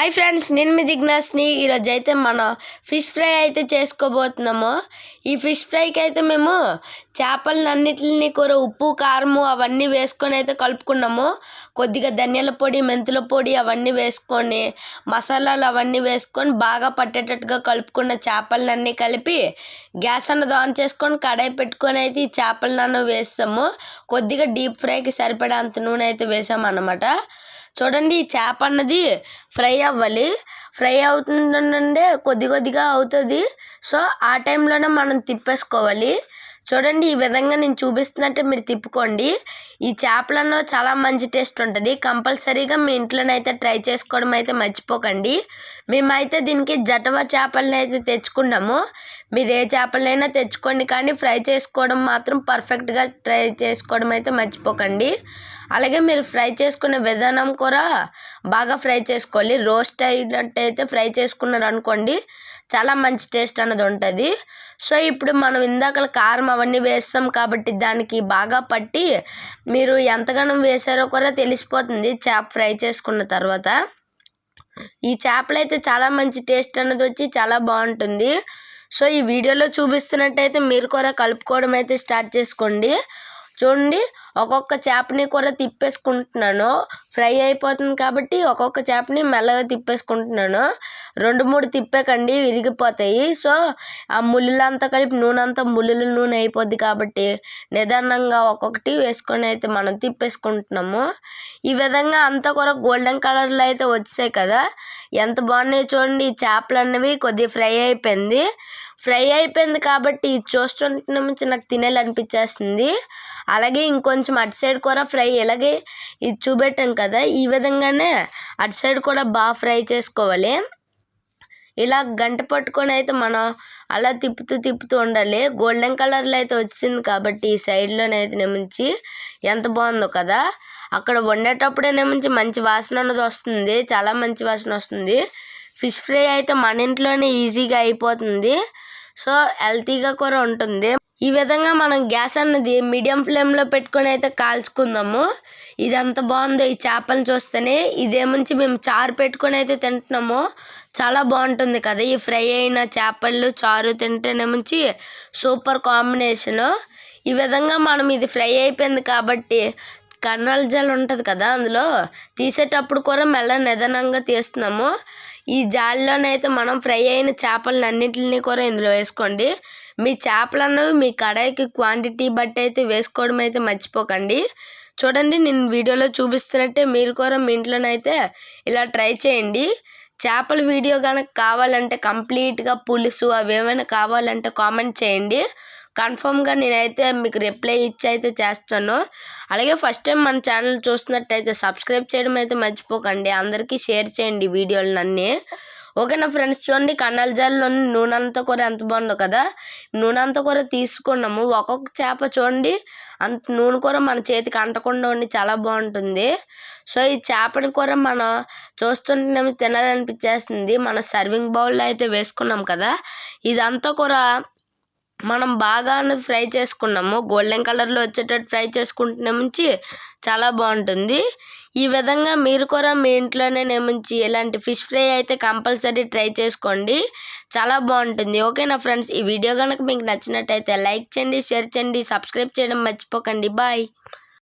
Hi friends నేను మీ జిగ్నాస్ని ఈరోజు అయితే మన ఫిష్ ఫ్రై అయితే చేసుకోబోతున్నాము. ఈ ఫిష్ ఫ్రైకి అయితే మేము చేపలన్నిటిని కూర ఉప్పు కారము అవన్నీ వేసుకొని అయితే కలుపుకున్నాము. కొద్దిగా ధనియాల పొడి మెంతుల పొడి అవన్నీ వేసుకొని మసాలాలు అవన్నీ వేసుకొని బాగా పట్టేటట్టుగా కలుపుకున్న చేపలన్నీ కలిపి గ్యాస్ అన్నది ఆన్ చేసుకొని కడాయి పెట్టుకొని అయితే ఈ చేపలను వేస్తాము. కొద్దిగా డీప్ ఫ్రైకి సరిపడే అంత నూనె అయితే వేసాము అన్నమాట చూడండి చేప అన్నది ఫ్రై అవ్వాలి. ఫ్రై అవుతుందంటే కొద్ది కొద్దిగా అవుతుంది. సో ఆ టైంలోనే మనం తిప్పేసుకోవాలి. చూడండి ఈ విధంగా నేను చూపిస్తున్నట్టే మీరు తిప్పుకోండి. ఈ చేపలను చాలా మంచి టేస్ట్ ఉంటుంది. కంపల్సరీగా మీ ఇంట్లోనైతే ట్రై చేసుకోవడం అయితే మర్చిపోకండి. మేమైతే దీనికి జటవ చేపలని అయితే తెచ్చుకున్నాము. మీరు ఏ చేపలనైనా తెచ్చుకోండి కానీ ఫ్రై చేసుకోవడం మాత్రం పర్ఫెక్ట్గా ట్రై చేసుకోవడం అయితే మర్చిపోకండి. అలాగే మీరు ఫ్రై చేసుకునే విధానం కూడా బాగా ఫ్రై చేసుకోవాలి. రోస్ట్ అయినట్టయితే ఫ్రై చేసుకున్నారు అనుకోండి చాలా మంచి టేస్ట్ అన్నది ఉంటుంది. సో ఇప్పుడు మనం ఇందాక కారం అవన్నీ వేస్తాం కాబట్టి దానికి బాగా పట్టి మీరు ఎంతగానం వేసారో కూడా తెలిసిపోతుంది. చేప ఫ్రై చేసుకున్న తర్వాత ఈ చేపలు అయితే చాలా మంచి టేస్ట్ అన్నది వచ్చి చాలా బాగుంటుంది. సో ఈ వీడియోలో చూపిస్తున్నట్టయితే మీరు కూడా కలుపుకోవడం అయితే స్టార్ట్ చేసుకోండి. చూడండి ఒక్కొక్క చేపని కూడా తిప్పేసుకుంటున్నాను. ఫ్రై అయిపోతుంది కాబట్టి ఒక్కొక్క చేపని మెల్లగా తిప్పేసుకుంటున్నాను. రెండు మూడు తిప్పేకండి విరిగిపోతాయి. సో ఆ ముళ్ళంతా కలిపి నూనె అంతా ముళ్ళుల నూనె అయిపోద్ది కాబట్టి నిదానంగా ఒక్కొక్కటి వేసుకొని అయితే మనం తిప్పేసుకుంటున్నాము. ఈ విధంగా అంతా కూడా గోల్డెన్ కలర్లో అయితే వచ్చాయి కదా. ఎంత బాగున్నాయి చూడండి. ఈ చేపలు అన్నవి కొద్దిగా ఫ్రై అయిపోయింది. ఫ్రై అయిపోయింది కాబట్టి ఇది చూస్తుంటే నుంచి నాకు తినేయాలనిపించేస్తుంది అలాగే ఇంకొంచెం అటు సైడ్ కూడా ఫ్రై ఇలాగే ఇది చూపెట్టాం కదా ఈ విధంగానే అటు సైడ్ కూడా బాగా ఫ్రై చేసుకోవాలి. ఇలా గంట పట్టుకొని అయితే మనం అలా తిప్పుతూ తిప్పుతూ ఉండాలి. గోల్డెన్ కలర్లో అయితే వచ్చింది కాబట్టి ఈ సైడ్లోనైతే నిమించి ఎంత బాగుందో కదా. అక్కడ వండేటప్పుడేనేమించి మంచి వాసన అన్నది వస్తుంది చాలా మంచి వాసన వస్తుంది. ఫిష్ ఫ్రై అయితే మన ఇంట్లోనే ఈజీగా అయిపోతుంది. సో హెల్తీగా కూడా ఉంటుంది. ఈ విధంగా మనం గ్యాస్ అన్నది మీడియం ఫ్లేమ్లో పెట్టుకొని అయితే కాల్చుకుందాము. ఇది ఎంత బాగుందో. ఈ చేపలను చూస్తేనే ఇదేముంచి మేము చారు పెట్టుకొని అయితే తింటున్నాము. చాలా బాగుంటుంది కదా. ఈ ఫ్రై అయిన చేపలు చారు తింటేనేముంచి సూపర్ కాంబినేషను. ఈ విధంగా మనం ఇది ఫ్రై అయిపోయింది కాబట్టి కర్నల్ జల్ ఉంటుంది కదా అందులో. తీసేటప్పుడు కూడా మెల్ల నిదానంగా తీస్తున్నాము. ఈ జాలిలోనైతే మనం ఫ్రై అయిన చేపలను అన్నింటిని కూడా ఇందులో వేసుకోండి. మీ చేపలను మీ కడాయికి క్వాంటిటీ బట్టి అయితే వేసుకోవడం అయితే మర్చిపోకండి. చూడండి నేను వీడియోలో చూపిస్తున్నట్టే మీరు కూడా మీ ఇంట్లోనైతే ఇలా ట్రై చేయండి. చేపల వీడియో కనుక కావాలంటే కంప్లీట్గా పులుసు అవి ఏమైనా కావాలంటే కామెంట్ చేయండి. కన్ఫామ్గా నేనైతే మీకు రిప్లై ఇచ్చి అయితే చేస్తాను. అలాగే ఫస్ట్ టైం మన ఛానల్ చూస్తున్నట్టయితే సబ్స్క్రైబ్ చేయడం అయితే మర్చిపోకండి. అందరికీ షేర్ చేయండి వీడియోలు అన్నీ ఓకేనా ఫ్రెండ్స్? చూడండి కన్నాల జాలిలోని నూనె అంతా కూర ఎంత బాగుందో కదా? నూనె అంతా కూర తీసుకున్నాము. ఒక్కొక్క చేప చూడండి అంత నూనె కూర మన చేతికి అంటకుండా ఉండి చాలా బాగుంటుంది. సో ఈ చేపని కూర మనం చూస్తుంటేనేమి తినాలనిపించేస్తుంది మన సర్వింగ్ బౌల్లో అయితే వేసుకున్నాం కదా? ఇదంతా కూర మనం బాగా ఫ్రై చేసుకున్నాము. గోల్డెన్ కలర్లో వచ్చేటట్టు ఫ్రై చేసుకుంటున్న నుంచి చాలా బాగుంటుంది. ఈ విధంగా మీరు కూడా మీ ఇంట్లోనే నేమించి ఇలాంటి ఫిష్ ఫ్రై అయితే కంపల్సరీ ట్రై చేసుకోండి. చాలా బాగుంటుంది. ఓకేనా ఫ్రెండ్స్? ఈ వీడియో కనుక మీకు నచ్చినట్టయితే లైక్ చేయండి షేర్ చేయండి సబ్స్క్రైబ్ చేయడం మర్చిపోకండి. బాయ్.